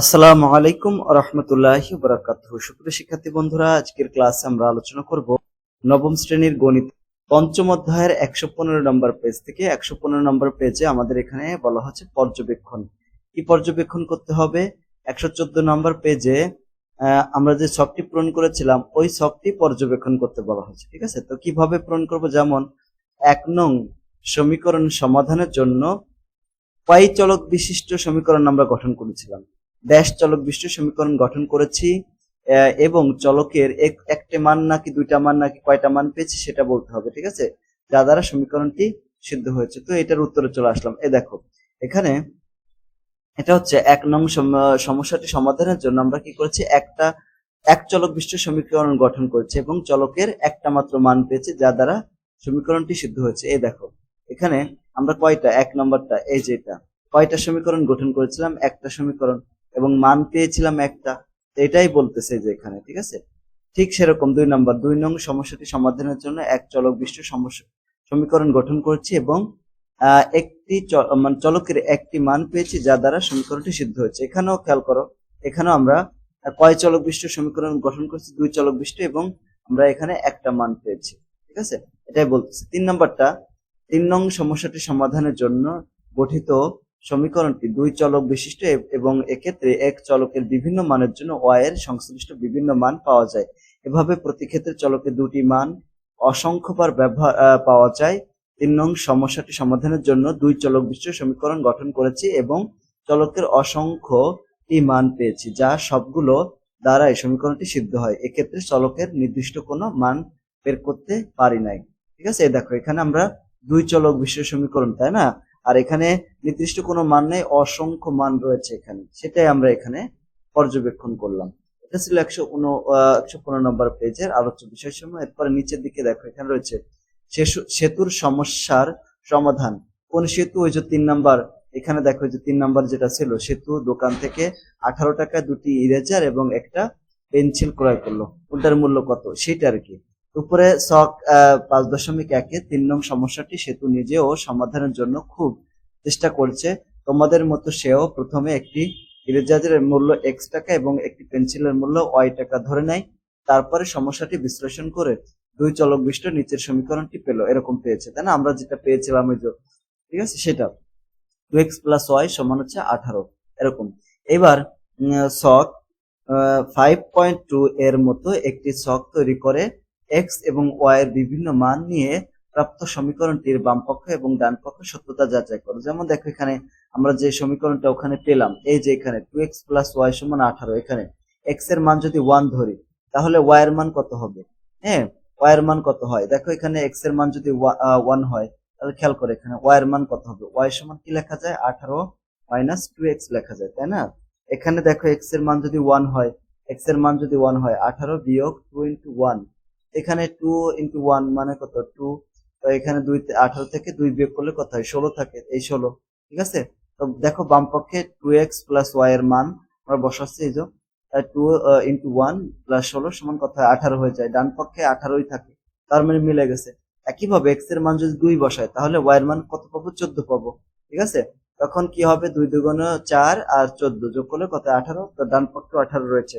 আসসালামু আলাইকুম রহমতুল্লাহি বরাকাত সুপ্রিয় শিক্ষার্থী বন্ধুরা, আজকের ক্লাসে আমরা আলোচনা করব নবম শ্রেণির গণিত। পঞ্চম অধ্যায়ের একশো পনেরো নম্বর পেজ থেকে একশো পনেরো নম্বর পেজে আমাদের এখানে বলা হচ্ছে পর্যবেক্ষণ। কি পর্যবেক্ষণ করতে হবে? একশো চোদ্দ নম্বর পেজে আমরা যে ছকটি পূরণ করেছিলাম, ওই ছকটি পর্যবেক্ষণ করতে বলা হচ্ছে ঠিক আছে? তো কীভাবে পূরণ করব? যেমন, এক নং সমীকরণ সমাধানের জন্য কয় চলক বিশিষ্ট সমীকরণ আমরা গঠন করেছিলাম। ড্যাশ চলক বিশিষ্ট সমীকরণ গঠন করেছি এবং চলকের এক, একটা মান নাকি দুইটা মান নাকি কয়টা মান পেয়েছি সেটা বলতে হবে, ঠিক আছে? যা দ্বারা সমীকরণটি সিদ্ধ হয়েছে। তো এটার উত্তরে চলে আসলাম। এ, দেখো, এখানে এটা হচ্ছে এক নং সমস্যাটি সমাধানের জন্য আমরা কি করেছি? একটা, এক চলক বিশিষ্ট সমীকরণ গঠন করেছি, এবং চলকের একটা মাত্র মান পেয়েছে, যা দ্বারা সমীকরণটি সিদ্ধ হয়েছে। এই দেখো, এখানে আমরা কয়টা? এক নম্বরটা, এই যেটা কয়টা সমীকরণ গঠন করেছিলাম? একটা সমীকরণ। এবং মান পেয়েছিলাম একটা এটাই বলতেছে যে এখানে, ঠিক আছে? ঠিক সেরকম দুই নম্বর, দুই নং সমস্যাটি সমাধানের জন্য এক চলক বিশিষ্ট সমস্যা সমীকরণ গঠন করছি এবং একটি মানে চলকের একটি মান পেয়েছি যা দ্বারা সমীকরণটি সিদ্ধ হয়েছে। এখানেও খেয়াল করো, এখানেও আমরা কয় চলক বিশিষ্ট সমীকরণ গঠন করছি? দুই চলক বিশিষ্ট এবং আমরা এখানে একটা মান পেয়েছি, ঠিক আছে? এটাই বলতেছি। তিন নম্বরটা, তিন নং সমস্যাটি সমাধানের জন্য গঠিত সমীকরণটি দুই চলক বিশিষ্ট এবং এক্ষেত্রে এক চলকের বিভিন্ন মানের জন্য ওয়াই এর সংশ্লিষ্ট বিভিন্ন মান পাওয়া যায়। এভাবে প্রতি ক্ষেত্রে দুটি মান অসংখ্যবার ব্যবহার পাওয়া যায়। তিন নং সমস্যাটি সমাধানের জন্য দুই চলক বিশিষ্ট সমীকরণ গঠন করেছি এবং চলকের অসংখ্য টি মান পেয়েছি, যা সবগুলো দ্বারাই সমীকরণটি সিদ্ধ হয়। এক্ষেত্রে চলকের নির্দিষ্ট কোনো মান বের করতে পারি নাই। ঠিক আছে? দেখো, এখানে আমরা দুই চলক বিশিষ্ট সমীকরণ, তাই না? আর এখানে নির্দিষ্ট কোনো মান নেই, অসংখ্য মান রয়েছে এখানে। সেটাই আমরা এখানে পর্যবেক্ষণ করলাম। এটা ছিল একশো একশো পনেরো নম্বর পেজের আলোচ্য বিষয় সময় এরপরে নিচের দিকে দেখো, এখানে রয়েছে সেতুর সমস্যার সমাধান। কোন সেতু? ওই যে তিন নাম্বার। এখানে দেখো যে তিন নাম্বার যেটা ছিল, সেতু দোকান থেকে আঠারো টাকা দুটি ইরেজার এবং একটা পেন্সিল ক্রয় করল। ওটার মূল্য কত? সেটা আর কি। উপরে আহ, পাঁচ দশমিক একে তিন নং সমস্যাটি সেতু নিজেও সমাধানের জন্য খুব চেষ্টা করছে। তোমাদের মতো সেও প্রথমে একটি ইরেজারের মূল্য এক্স টাকা এবং একটি পেন্সিলের মূল্য ওয়াই টাকা ধরে নেয়। তারপরে সমস্যাটি বিশ্লেষণ করে দুই চলক বিশিষ্ট নিচের সমীকরণটি পেল। এরকম পেয়েছে তাই না? আমরা যেটা পেয়েছিলাম ওই ঠিক আছে? সেটা। টু এক্স প্লাস ওয়াই সমান হচ্ছে আঠারো। এরকম। এবার শখ ফাইভ পয়েন্ট টু এর মতো একটি শখ তৈরি করে এক্স এবং ওয়াই এর বিভিন্ন মান নিয়ে প্রাপ্ত সমীকরণটির বাম পক্ষ এবং ডান পক্ষ সত্যতা যাচাই করো। যেমন দেখো এখানে আমরা যে সমীকরণটা ওখানে পেলাম, এই যে এখানে টু এক্স প্লাস ওয়াই আঠারো, এখানে এক্সের মান যদি ওয়ান ধরি, তাহলে ওয়াই এর মান কত হবে? হ্যাঁ ওয়াই এর মান কত হয়? দেখো এখানে এক্সের মান যদি ওয়ান হয়, তাহলে খেয়াল করে এখানে ওয়াই এর মান কত হবে? ওয়াই সমান কি লেখা যায়? আঠারো মাইনাস টু এক্স লেখা যায়, তাই না? এখানে দেখো এক্সের মান যদি ওয়ান হয় এক্সের মান যদি ওয়ান হয়, আঠারো বিয়োগ টু ইন্টু ওয়ান এখানে টু ইন্টু ওয়ান মানে কত? টু তো এখানে দুই আঠারো থেকে দুই বিয়োগ করলে কত হয়? ষোলো থাকে, এই ষোলো, ঠিক আছে? তো দেখো বাম পক্ষে টু এক্স প্লাস ওয়াই এর মান, আমরা বসাচ্ছি এই যে টু ইন্টু ওয়ান প্লাস ষোলো সমান কত হয়? আঠারো হয়ে যায়। ডান পক্ষে আঠারোই থাকে, তার মানে মিলে গেছে। একইভাবে এক্সের মান যদি দুই বসায়, তাহলে ওয়াই এর মান কত পাবো? চোদ্দ পাবো, ঠিক আছে? তখন কি হবে? দুই দুগুণ চার আর চোদ্দ যোগ করলে কত আঠারো, তো ডান পক্ষে আঠারো রয়েছে।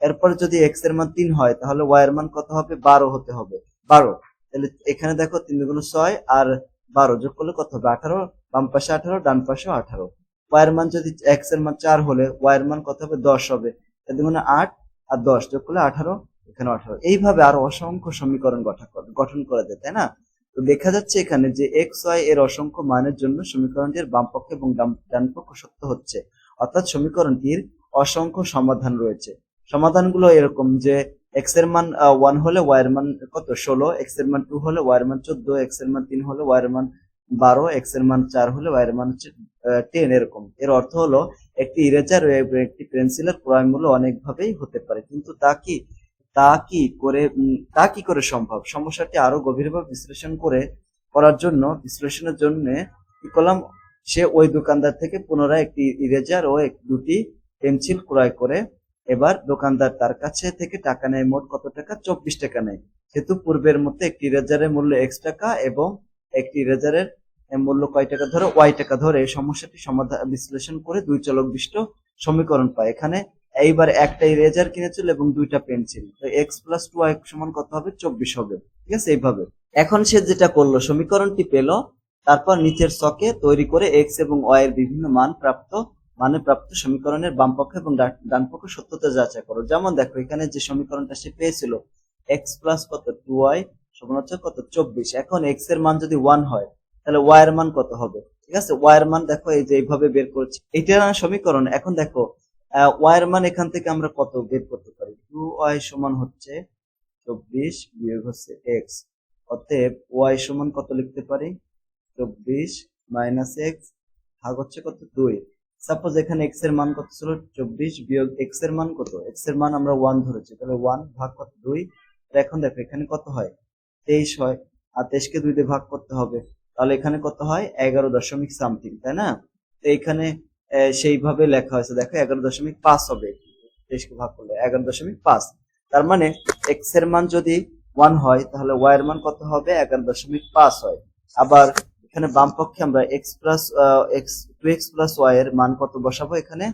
এরপর যদি এক্সের মান তিন হয়, তাহলে ওয়াই এর মান কত হবে? বারো হতে হবে। বারো। তাহলে এখানে দেখো তিন দুগুণ ছয় আর বারো যোগ করলে কত হবে? আঠারো। বাম পাশে আঠারো, ডান পাশে আঠারো। ওয়াই এর মান যদি এক্সের মান চার হলে ওয়াই এর মান কত হবে? দশ হবে। দুগুণে আট আর দশ যোগ করলে আঠারো এখানে আঠারো। এইভাবে আরও অসংখ্য সমীকরণ গঠন করা যায়, তাই না? তো দেখা যাচ্ছে এখানে যে এক্স ওয়াই এর অসংখ্য মানের জন্য সমীকরণটির বাম পক্ষ এবং ডান- ডান সত্য হচ্ছে। অর্থাৎ সমীকরণটির অসংখ্য সমাধান রয়েছে। সমাধানগুলো এরকম যে এক্সের মান ওয়ান হলে ওয়াই এর মান কত? ষোলো এক্সের মান টু হলে ওয়াই এর মান চোদ্দ এক্সের মান তিন হলে ওয়াই এর মান বারো এক্সের মান চার হলে ওয়াই এর মান হচ্ছে টেন এরকম। এর অর্থ হলো একটি ইরেজার একটি পেন্সিলের ক্রয় মূল্য অনেকভাবেই হতে পারে। কিন্তু তা কি তা কি করে তা কি করে সম্ভব? সমস্যাটি আরও গভীরভাবে বিশ্লেষণ করে করার জন্য, বিশ্লেষণের জন্য কি করলাম? সে ওই দোকানদার থেকে পুনরায় একটি ইরেজার ও এক- দুটি পেন্সিল ক্রয় করে এবার দোকানদার তার কাছে থেকে টাকা নেয় মোট কত টাকা? চব্বিশ টাকা নেয়। সেহেতু পূর্বের মতো একটি রেজারের মূল্য এক্স টাকা এবং একটি রেজারের মূল্য কয় টাকা? ধরে ওয়াই টাকা। ধরে সমস্যাটি সমাধান, বিশ্লেষণ করে দুই চলক বিশিষ্ট সমীকরণ পায়। এখানে এইবার একটা ইরেজার কিনেছিল এবং দুইটা পেন্সিল তো এক্স প্লাস টু ওয়াই সমান কত হবে? চব্বিশ হবে। ঠিক আছে? এইভাবে। এখন সে যেটা করল, সমীকরণটি পেল, তারপর নিচের ছকে তৈরি করে এক্স এবং ওয়াই এর বিভিন্ন মান প্রাপ্ত মানে প্রাপ্ত সমীকরণের বাম পক্ষ এবং ডান পক্ষ সত্যতা যাচাই করো। যেমন দেখো, এখানে যে সমীকরণটা সে পেয়েছিল এক্স প্লাস কত? টু ওয়াই সমান হচ্ছে কত? চব্বিশ। এখন এক্সের মান যদি ওয়ান হয়, তাহলে ওয়াই এর মান কত হবে? ঠিক আছে? ওয়াই এর মান দেখো, এই যে এইভাবে বের করছি। এটা সমীকরণ। এখন দেখো ওয়াই এর মান এখান থেকে আমরা কত বের করতে পারি? টু ওয়াই সমান হচ্ছে চব্বিশ বিয়োগ হচ্ছে এক্স অতএব ওয়াই সমান কত লিখতে পারি? চব্বিশ মাইনাস এক্স ভাগ হচ্ছে কত? দুই। সাপোজ এখানে এক্সের মান কত ছিল? চব্বিশ বিয়োগ এক্সের মান কত? এক্সের মান আমরা ওয়ান ধরেছি। তাহলে ওয়ান ভাগ কত? দুই। এখন দেখো, এখানে কত হয়? তেইশ হয়। আর তেইশকে দুই দিয়ে ভাগ করতে হবে। তাহলে এখানে কত হয়? এগারো দশমিক সামথিং তাই না? তো এখানে সেইভাবে লেখা হয়েছে। দেখো, এগারো দশমিক পাঁচ হবে। তেইশকে ভাগ করলে এগারো দশমিক পাঁচ। তার মানে এক্সের মান যদি ওয়ান হয়, তাহলে ওয়াই এর মান কত হবে? এগারো দশমিক পাঁচ হয়। আবার এখানে বাম পক্ষে আমরা X plus X two X plus Y এর মান কত বসাবো এখানে?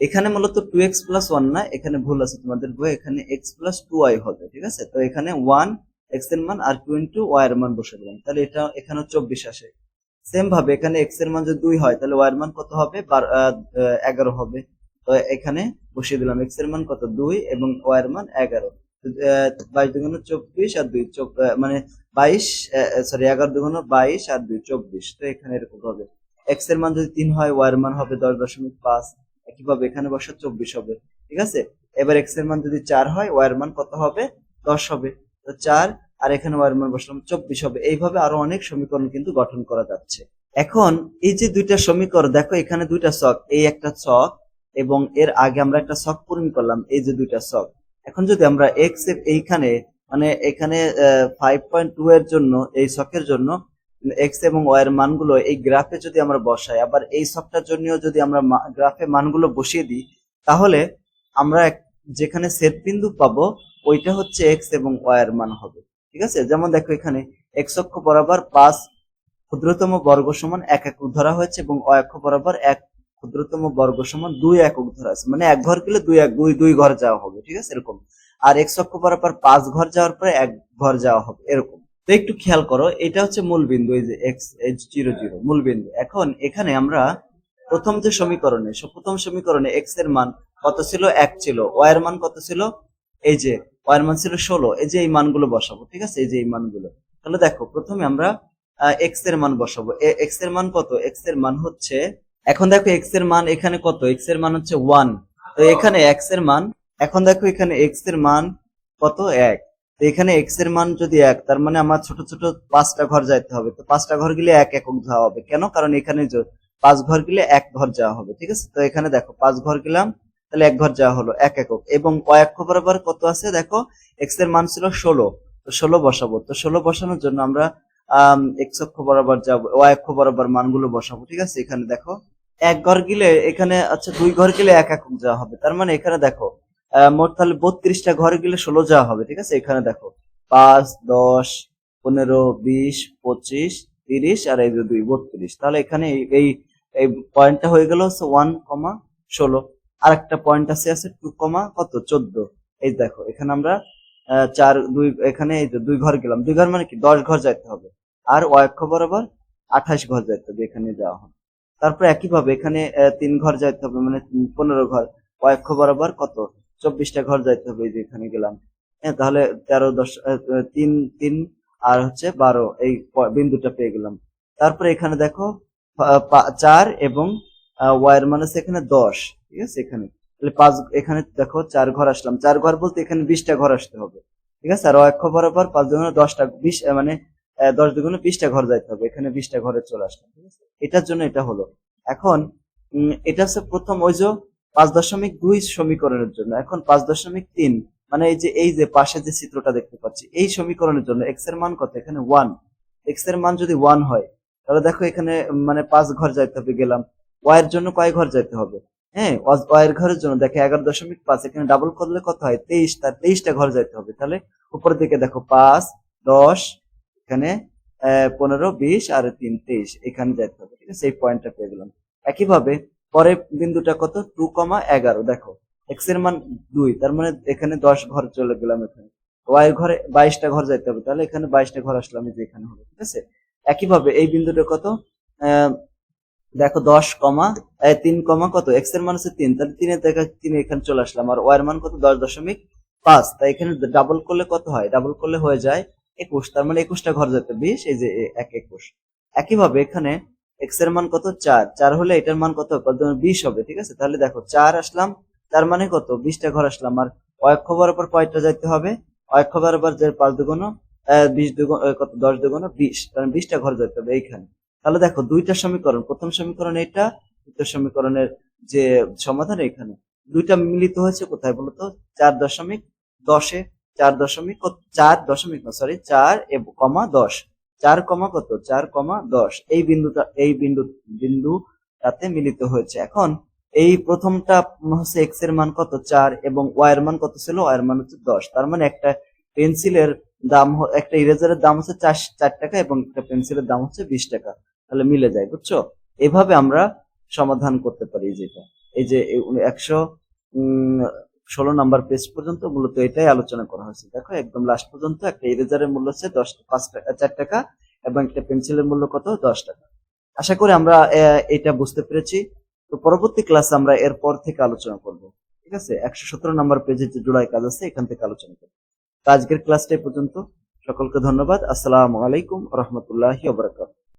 এখানে মূলত টু এক্স প্লাস ওয়ান না, এখানে ভুল আছে তোমাদের বই, এখানে এক্স প্লাস টু ওয়াই হবে, ঠিক আছে? তো এখানে ওয়ান এক্সের মান আর টু ইন্টু ওয়াই এর মান বসে দিলাম। তাহলে এটা এখানে চব্বিশ আসে। সেম ভাবে এখানে এক্সের মান যদি দুই হয়, তাহলে ওয়াই এর মান কত হবে? এগারো হবে। তো এখানে বসিয়ে দিলাম এক্সের মান কত? দুই এবং ওয়াই এর মান এগারো। বাইশ দুগুণ চব্বিশ আর দুই মানে বাইশ সরি এগারো দুগুণ বাইশ আর দুই চব্বিশ। তো এখানে এরকম হবে। এক্সের মান যদি তিন হয় ওয়াই এর মান হবে দশ দশমিক পাঁচ। একইভাবে এখানে বসা চব্বিশ হবে। ঠিক আছে? এবার এক্সের মান যদি চার হয় ওয়াই এর মান কত হবে? দশ হবে। তো চার আর এখানে ওয়াই এর মান বসলাম চব্বিশ হবে। এইভাবে আরও অনেক সমীকরণ কিন্তু গঠন করা যাচ্ছে। এখন এই যে দুইটা সমীকরণ, দেখো এখানে দুইটা ছক, এই একটা ছক এবং এর আগে আমরা একটা ছক পূরণ করলাম, এই যে দুইটা ছক। এখন যদি আমরা এক্স এইখানে মানে এখানে ফাইভ পয়েন্ট টু এর জন্য, এই ছকের জন্য এক্স এবং ওয়াই এর মানগুলো এই গ্রাফে যদি আমরা বসাই, আবার এই ছকটার জন্য যদি আমরা গ্রাফে মানগুলো বসিয়ে দিই, তাহলে আমরা যেখানে সেট বিন্দু পাবো, ওইটা হচ্ছে এক্স এবং ওয়াই এর মান হবে। ঠিক আছে? যেমন দেখো এখানে এক্স অক্ষ বরাবর পাঁচ ক্ষুদ্রতম বর্গ সমান এক একক ধরা হয়েছে এবং অ অক্ষ বরাবর এক ক্ষুদ্রতম বর্গ সমান দুই একক ধরা আছে মানে এক ঘর গেলে দুই এক, দুই দুই ঘর যাওয়া হবে। ঠিক আছে? এরকম। আর এক্স অক্ষ বরাবর পাঁচ ঘর যাওয়ার পরে এক ঘর যাওয়া হবে। এরকম। তো একটু খেয়াল করো, এটা হচ্ছে মূল বিন্দু, এই যে এক্স এইচ জিরো জিরো মূল বিন্দু। এখন এখানে আমরা প্রথম যে সমীকরণে, প্রথম সমীকরণে এক্সের মান কত ছিল? এক ছিল। ওয়াই এর মান কত ছিল? এই যে ওয়াই এর মান ছিল ষোলো। এই যে এই মানগুলো বসাবো, ঠিক আছে? এই যে এই মানগুলো। তাহলে দেখো, প্রথমে আমরা এক্সের মান বসাবো। এক্সের মান কত? এক্সের মান হচ্ছে, এখন দেখো এক্সের মান এখানে কত? এক্সের মান হচ্ছে ওয়ান তো এখানে এক্সের মান, এখন দেখো এখানে এক্সের মান কত? এক। তো এখানে এক্সের মান যদি এক, তার মানে আমার ছোট ছোট পাঁচটা ঘর যাইতে হবে। তো পাঁচটা ঘর গেলে এক একক যাওয়া হবে। কেন? কারণ এখানে পাঁচ ঘর গেলে এক ঘর যাওয়া হবে, ঠিক আছে? তো এখানে দেখো, পাঁচ ঘর গেলাম, তাহলে এক ঘর যাওয়া হলো, এক একক। এবং কয়েক বরাবর কত আছে? দেখো এক্সের মান ছিল ষোলো। তো ষোলো বসাবো। তো ষোলো বসানোর জন্য আমরা এক্স অক্ষ বরাবর যাব ওয়াই অক্ষ বরাবর মানগুলো বসাবো, ঠিক আছে? এখানে দেখো, এক ঘর গেলে এখানে আচ্ছা দুই ঘর গেলে এক একক যাওয়া হবে। তার মানে এখানে দেখো মোট তাহলে বত্রিশটা ঘর গেলে ষোলো যাওয়া হবে, ঠিক আছে? এখানে দেখো, পাঁচ, দশ, পনেরো, বিশ, পঁচিশ, তিরিশ, আর এই দুই, বত্রিশ। তাহলে এখানে এই- এই পয়েন্টটা হয়ে গেল হচ্ছে ওয়ান কমা ষোলো। আর একটা পয়েন্ট আছে আছে টু কমা কত? চোদ্দ। এই দেখো, এখানে আমরা চার, দুই, এখানে এই যে দুই ঘর গেলাম। দুই ঘর মানে কি? দশ ঘর যাইতে হবে। আর অক্ষ বরাবর আঠাশ ঘর যাইতে হবে এখানে যাওয়া হবে তারপর একইভাবে এখানে তিন ঘর যাইতে হবে মানে পনেরো ঘর। অক্ষ বরাবর কত? চব্বিশটা ঘর যাইতে হবে এই যে এখানে গেলাম। হ্যাঁ তাহলে তেরো দশ তিন তিন আর হচ্ছে বারো, এই বিন্দুটা পেয়ে গেলাম। তারপরে এখানে দেখো চার এবং ওয়ার মানে এখানে দশ, ঠিক আছে, এখানে। তাহলে পাঁচ, এখানে দেখো চার ঘর আসলাম। চার ঘর বলতে এখানে বিশটা ঘর আসতে হবে, ঠিক আছে? আর অক্ষ বরাবর পাঁচ দুগুণে দশটা, বিশ মানে দশ দুগুণে বিশটা ঘর যাইতে হবে, এখানে বিশটা ঘরে চলে আসলাম, ঠিক আছে? এটার জন্য এটা হলো। এখন এটা হচ্ছে প্রথম ওই যে পাঁচ দশমিক দুই সমীকরণের জন্য। এখন পাঁচ দশমিক তিন মানে এই যে এই যে পাশে যে চিত্রটা দেখতে পাচ্ছি, এই সমীকরণের জন্য এক্সের মান কত? এখানে ওয়ান এক্সের মান যদি ওয়ান হয়, তাহলে দেখো এখানে মানে পাঁচ ঘর যাইতে হবে, গেলাম। ওয়াই এর জন্য কয় ঘর যাইতে হবে? হ্যাঁ ওয়াই এর ঘরের জন্য দেখো এগারো দশমিক পাঁচ, এখানে ডাবল করলে কত হয়? তেইশ, তার তেইশটা ঘর যাইতে হবে। তাহলে উপরের দিকে দেখো পাঁচ, দশ, এখানে পনেরো, বিশ, আর তিন, তেইশ, এখানে যাইতে হবে। ঠিক আছে, এই পয়েন্টটা পেয়ে গেলাম। একইভাবে পরে বিন্দুটা কত? টু কমা এগারো, দেখো। এক্সের মান দুই, তার মানে এখানে দশ ঘর চলে গেলাম এখানে। ওয়াই ঘরে বাইশটা ঘর যাইতে হবে, তাহলে এখানে বাইশটা ঘর আসলাম যে এখানে হবে, ঠিক আছে? একইভাবে এই বিন্দুটা কত? দেখো দশ কমা তিন কমা কত? এক্সের মান হচ্ছে তিন, তাহলে তিনের দেখা তিন এখানে চলে আসলাম, আর ওয়াই এর মান কত? দশ দশমিক পাঁচ, তাই এখানে ডাবল করলে কত হয়? ডাবল করলে হয়ে যায় একুশ, তার মানে একুশটা ঘর যেতে বিশ, এই যে এক একুশ। একইভাবে এখানে এক্সের মান কত? চার। চার হলে এটার মান কত? বিশ হবে, ঠিক আছে? তাহলে দেখো, চার আসলাম, তার মানে কত? বিশটা ঘর আসলাম। আর অক্ষ বরাবর কয়টা যাইতে হবে? অক্ষ বরাবর যে পাঁচ দুগুণ বিশ দুগুণ কত? দশ দুগুণ, বিশ। কারণ বিশটা ঘর যাইতে হবে এইখানে। তাহলে দেখো, দুইটা সমীকরণ, প্রথম সমীকরণ এটা দ্বিতীয় সমীকরণের যে সমাধান এখানে দুইটা মিলিত হয়েছে কোথায় বলতো চার দশমিক দশে, চার দশমিক চার দশমিক না সরি চার কমা দশ। চার কমা কত? চার কমা দশ। এই বিন্দুটা, এই বিন্দু, বিন্দুটাতে মিলিত হয়েছে। এখন এই প্রথমটা হচ্ছে এক্সের মান কত? চার এবং ওয়াই এর মান কত ছিল? ওয়াই এর মান হচ্ছে দশ। তার মানে একটা পেন্সিলের দাম একটা ইরেজারের দাম হচ্ছে চার চার টাকা এবং একটা পেন্সিলের দাম হচ্ছে বিশ টাকা। তাহলে মিলে যায়, বুঝছ? এভাবে আমরা সমাধান করতে পারি যেটা। এই যে একশো ষোলো নাম্বার পেজ পর্যন্ত মূলত এটাই আলোচনা করা হয়েছে। দেখো, একদম লাস্ট পর্যন্ত একটা ইরেজারের মূল্য হচ্ছে দশ, পাঁচ টাকা চার টাকা এবং একটা পেন্সিলের মূল্য কত? দশ টাকা। আশা করি আমরা এটা বুঝতে পেরেছি। তো পরবর্তী ক্লাস আমরা এরপর থেকে আলোচনা করব। ঠিক আছে? একশো সতেরো নাম্বার পেজে যে জোড়ায় কাজ আছে, এখান থেকে আলোচনা করব। তো আজকের ক্লাসটা এই পর্যন্ত। সকলকে ধন্যবাদ। আসসালামু আলাইকুম রহমতুল্লাহি ওবরাকাত